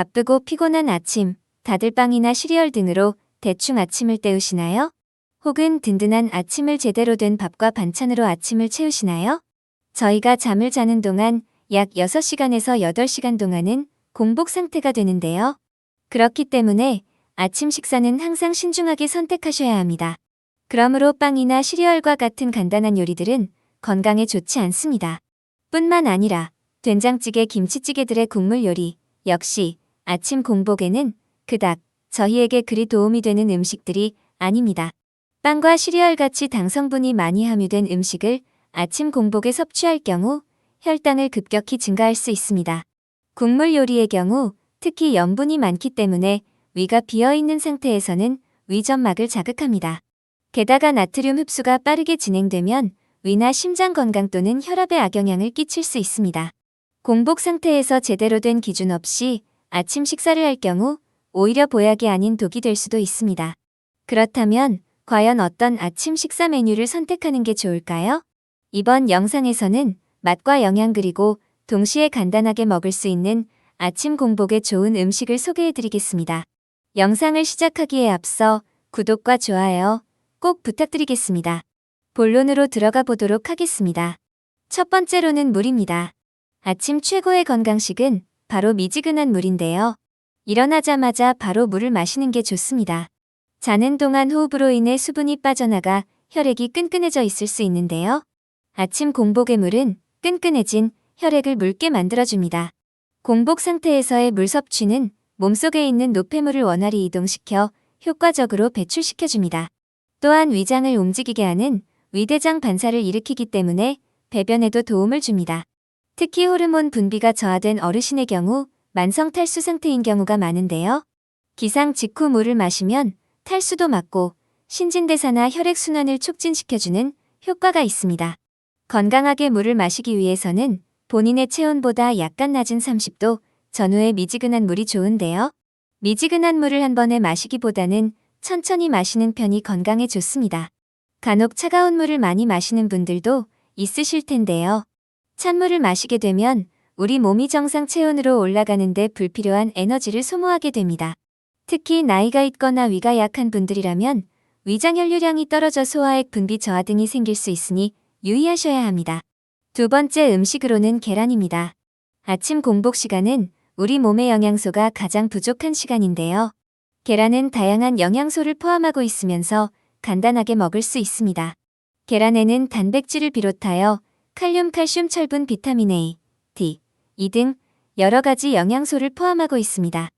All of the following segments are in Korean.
바쁘고 피곤한 아침, 다들 빵이나 시리얼 등으로 대충 아침을 때우시나요? 혹은 든든한 아침을 제대로 된 밥과 반찬으로 아침을 채우시나요? 저희가 잠을 자는 동안 약 6시간에서 8시간 동안은 공복 상태가 되는데요. 그렇기 때문에 아침 식사는 항상 신중하게 선택하셔야 합니다. 그러므로 빵이나 시리얼과 같은 간단한 요리들은 건강에 좋지 않습니다. 뿐만 아니라 된장찌개, 김치찌개들의 국물 요리, 역시 아침 공복에는 그닥 저희에게 그리 도움이 되는 음식들이 아닙니다. 빵과 시리얼 같이 당 성분이 많이 함유된 음식을 아침 공복에 섭취할 경우 혈당을 급격히 증가할 수 있습니다. 국물 요리의 경우 특히 염분이 많기 때문에 위가 비어 있는 상태에서는 위점막을 자극합니다. 게다가 나트륨 흡수가 빠르게 진행되면 위나 심장 건강 또는 혈압에 악영향을 끼칠 수 있습니다. 공복 상태에서 제대로 된 기준 없이 아침 식사를 할 경우 오히려 보약이 아닌 독이 될 수도 있습니다. 그렇다면 과연 어떤 아침 식사 메뉴를 선택하는 게 좋을까요? 이번 영상에서는 맛과 영양 그리고 동시에 간단하게 먹을 수 있는 아침 공복에 좋은 음식을 소개해 드리겠습니다. 영상을 시작하기에 앞서 구독과 좋아요 꼭 부탁드리겠습니다. 본론으로 들어가 보도록 하겠습니다. 첫 번째로는 물입니다. 아침 최고의 건강식은 바로 미지근한 물인데요. 일어나자마자 바로 물을 마시는 게 좋습니다. 자는 동안 호흡으로 인해 수분이 빠져나가 혈액이 끈끈해져 있을 수 있는데요. 아침 공복의 물은 끈끈해진 혈액을 묽게 만들어줍니다. 공복 상태에서의 물 섭취는 몸속에 있는 노폐물을 원활히 이동시켜 효과적으로 배출시켜줍니다. 또한 위장을 움직이게 하는 위대장 반사를 일으키기 때문에 배변에도 도움을 줍니다. 특히 호르몬 분비가 저하된 어르신의 경우 만성 탈수 상태인 경우가 많은데요. 기상 직후 물을 마시면 탈수도 막고 신진대사나 혈액순환을 촉진시켜주는 효과가 있습니다. 건강하게 물을 마시기 위해서는 본인의 체온보다 약간 낮은 30도 전후의 미지근한 물이 좋은데요. 미지근한 물을 한 번에 마시기보다는 천천히 마시는 편이 건강에 좋습니다. 간혹 차가운 물을 많이 마시는 분들도 있으실 텐데요. 찬물을 마시게 되면 우리 몸이 정상 체온으로 올라가는데 불필요한 에너지를 소모하게 됩니다. 특히 나이가 있거나 위가 약한 분들이라면 위장 혈류량이 떨어져 소화액 분비 저하 등이 생길 수 있으니 유의하셔야 합니다. 두 번째 음식으로는 계란입니다. 아침 공복 시간은 우리 몸의 영양소가 가장 부족한 시간인데요. 계란은 다양한 영양소를 포함하고 있으면서 간단하게 먹을 수 있습니다. 계란에는 단백질을 비롯하여 칼륨, 칼슘, 철분, 비타민 A, D, E 등 여러 가지 영양소를 포함하고 있습니다.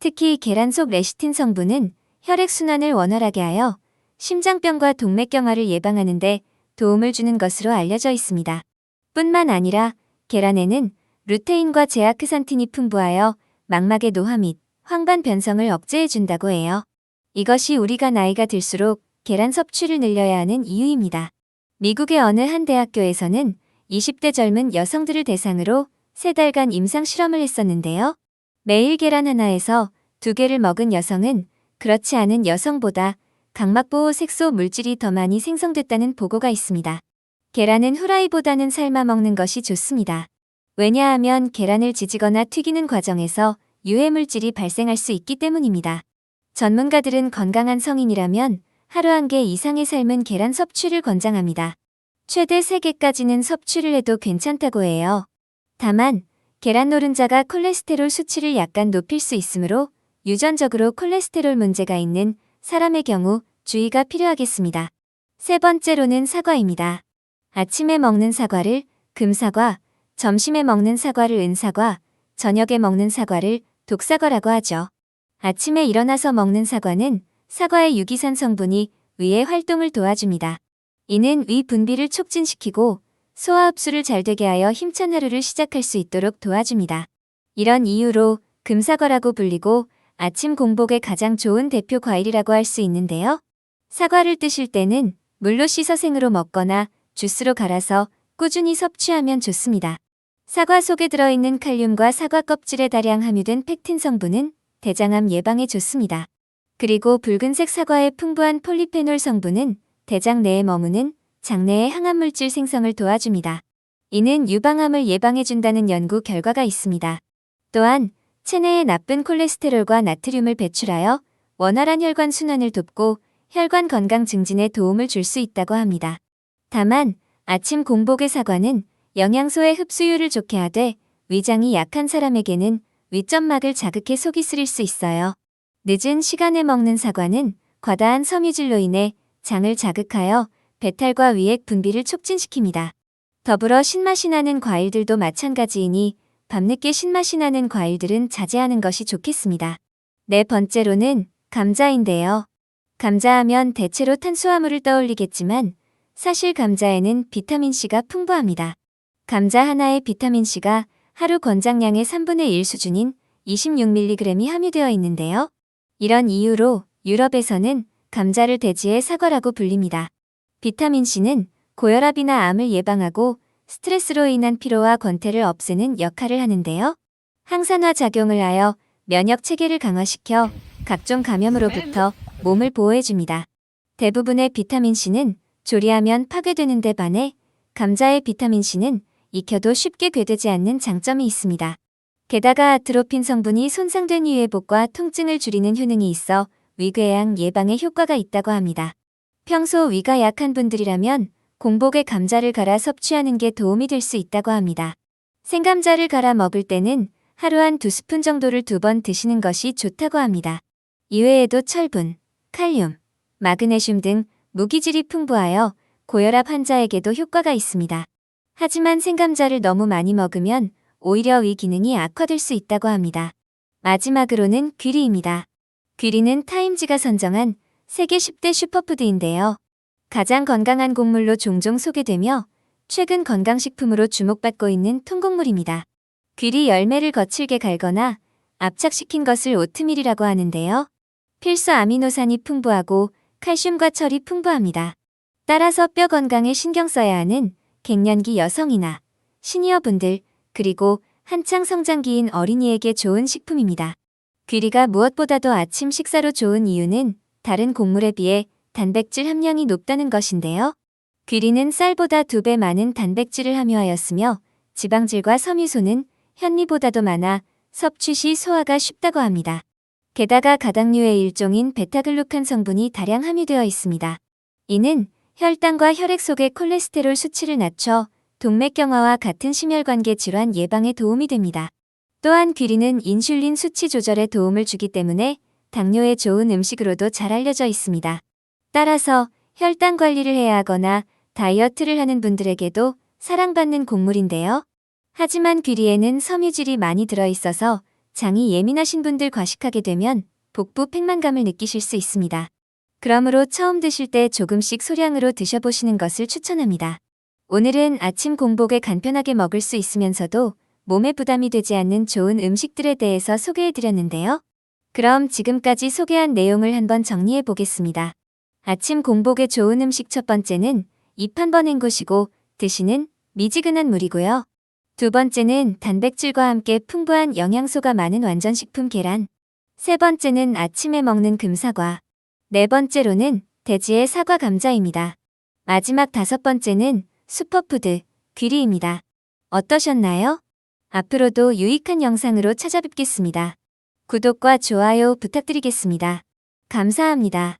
특히 계란 속 레시틴 성분은 혈액순환을 원활하게 하여 심장병과 동맥경화를 예방하는 데 도움을 주는 것으로 알려져 있습니다. 뿐만 아니라 계란에는 루테인과 제아크산틴이 풍부하여 망막의 노화 및 황반 변성을 억제해 준다고 해요. 이것이 우리가 나이가 들수록 계란 섭취를 늘려야 하는 이유입니다. 미국의 어느 한 대학교에서는 20대 젊은 여성들을 대상으로 3달간 임상 실험을 했었는데요. 매일 계란 하나에서 두 개를 먹은 여성은 그렇지 않은 여성보다 각막보호 색소 물질이 더 많이 생성됐다는 보고가 있습니다. 계란은 후라이보다는 삶아 먹는 것이 좋습니다. 왜냐하면 계란을 지지거나 튀기는 과정에서 유해 물질이 발생할 수 있기 때문입니다. 전문가들은 건강한 성인이라면 하루 한 개 이상의 삶은 계란 섭취를 권장합니다. 최대 3개까지는 섭취를 해도 괜찮다고 해요. 다만 계란 노른자가 콜레스테롤 수치를 약간 높일 수 있으므로 유전적으로 콜레스테롤 문제가 있는 사람의 경우 주의가 필요하겠습니다. 세 번째로는 사과입니다. 아침에 먹는 사과를 금사과, 점심에 먹는 사과를 은사과, 저녁에 먹는 사과를 독사과라고 하죠. 아침에 일어나서 먹는 사과는 사과의 유기산 성분이 위의 활동을 도와줍니다. 이는 위 분비를 촉진시키고 소화 흡수를 잘 되게 하여 힘찬 하루를 시작할 수 있도록 도와줍니다. 이런 이유로 금사과라고 불리고 아침 공복에 가장 좋은 대표 과일이라고 할 수 있는데요. 사과를 뜨실 때는 물로 씻어 생으로 먹거나 주스로 갈아서 꾸준히 섭취하면 좋습니다. 사과 속에 들어있는 칼륨과 사과 껍질에 다량 함유된 팩틴 성분은 대장암 예방에 좋습니다. 그리고 붉은색 사과의 풍부한 폴리페놀 성분은 대장 내에 머무는 장내의 항암물질 생성을 도와줍니다. 이는 유방암을 예방해준다는 연구 결과가 있습니다. 또한 체내의 나쁜 콜레스테롤과 나트륨을 배출하여 원활한 혈관 순환을 돕고 혈관 건강 증진에 도움을 줄 수 있다고 합니다. 다만 아침 공복의 사과는 영양소의 흡수율을 좋게 하되 위장이 약한 사람에게는 위점막을 자극해 속이 쓰릴 수 있어요. 늦은 시간에 먹는 사과는 과다한 섬유질로 인해 장을 자극하여 배탈과 위액 분비를 촉진시킵니다. 더불어 신맛이 나는 과일들도 마찬가지이니 밤늦게 신맛이 나는 과일들은 자제하는 것이 좋겠습니다. 네 번째로는 감자인데요. 감자하면 대체로 탄수화물을 떠올리겠지만 사실 감자에는 비타민C가 풍부합니다. 감자 하나의 비타민C가 하루 권장량의 3분의 1 수준인 26mg이 함유되어 있는데요. 이런 이유로 유럽에서는 감자를 대지의 사과라고 불립니다. 비타민C는 고혈압이나 암을 예방하고 스트레스로 인한 피로와 권태를 없애는 역할을 하는데요. 항산화 작용을 하여 면역 체계를 강화시켜 각종 감염으로부터 몸을 보호해줍니다. 대부분의 비타민C는 조리하면 파괴되는 데 반해 감자의 비타민C는 익혀도 쉽게 괴되지 않는 장점이 있습니다. 게다가 아트로핀 성분이 손상된 위회복과 통증을 줄이는 효능이 있어 위궤양 예방에 효과가 있다고 합니다. 평소 위가 약한 분들이라면 공복에 감자를 갈아 섭취하는 게 도움이 될 수 있다고 합니다. 생감자를 갈아 먹을 때는 하루 한 두 스푼 정도를 두 번 드시는 것이 좋다고 합니다. 이외에도 철분, 칼륨, 마그네슘 등 무기질이 풍부하여 고혈압 환자에게도 효과가 있습니다. 하지만 생감자를 너무 많이 먹으면 오히려 위 기능이 악화될 수 있다고 합니다. 마지막으로는 귀리입니다. 귀리는 타임지가 선정한 세계 10대 슈퍼푸드인데요. 가장 건강한 곡물로 종종 소개되며 최근 건강식품으로 주목받고 있는 통곡물입니다. 귀리 열매를 거칠게 갈거나 압착시킨 것을 오트밀이라고 하는데요. 필수 아미노산이 풍부하고 칼슘과 철이 풍부합니다. 따라서 뼈 건강에 신경 써야 하는 갱년기 여성이나 시니어분들 그리고 한창 성장기인 어린이에게 좋은 식품입니다. 귀리가 무엇보다도 아침 식사로 좋은 이유는 다른 곡물에 비해 단백질 함량이 높다는 것인데요. 귀리는 쌀보다 두 배 많은 단백질을 함유하였으며 지방질과 섬유소는 현미보다도 많아 섭취 시 소화가 쉽다고 합니다. 게다가 가당류의 일종인 베타글루칸 성분이 다량 함유되어 있습니다. 이는 혈당과 혈액 속의 콜레스테롤 수치를 낮춰 동맥경화와 같은 심혈관계 질환 예방에 도움이 됩니다. 또한 귀리는 인슐린 수치 조절에 도움을 주기 때문에 당뇨에 좋은 음식으로도 잘 알려져 있습니다. 따라서 혈당 관리를 해야 하거나 다이어트를 하는 분들에게도 사랑받는 곡물인데요. 하지만 귀리에는 섬유질이 많이 들어있어서 장이 예민하신 분들 과식하게 되면 복부 팽만감을 느끼실 수 있습니다. 그러므로 처음 드실 때 조금씩 소량으로 드셔보시는 것을 추천합니다. 오늘은 아침 공복에 간편하게 먹을 수 있으면서도 몸에 부담이 되지 않는 좋은 음식들에 대해서 소개해 드렸는데요. 그럼 지금까지 소개한 내용을 한번 정리해 보겠습니다. 아침 공복에 좋은 음식 첫 번째는 입 한 번 헹구시고 드시는 미지근한 물이고요. 두 번째는 단백질과 함께 풍부한 영양소가 많은 완전식품 계란. 세 번째는 아침에 먹는 금사과. 네 번째로는 돼지의 사과 감자입니다. 마지막 다섯 번째는 슈퍼푸드 귀리입니다. 어떠셨나요? 앞으로도 유익한 영상으로 찾아뵙겠습니다. 구독과 좋아요 부탁드리겠습니다. 감사합니다.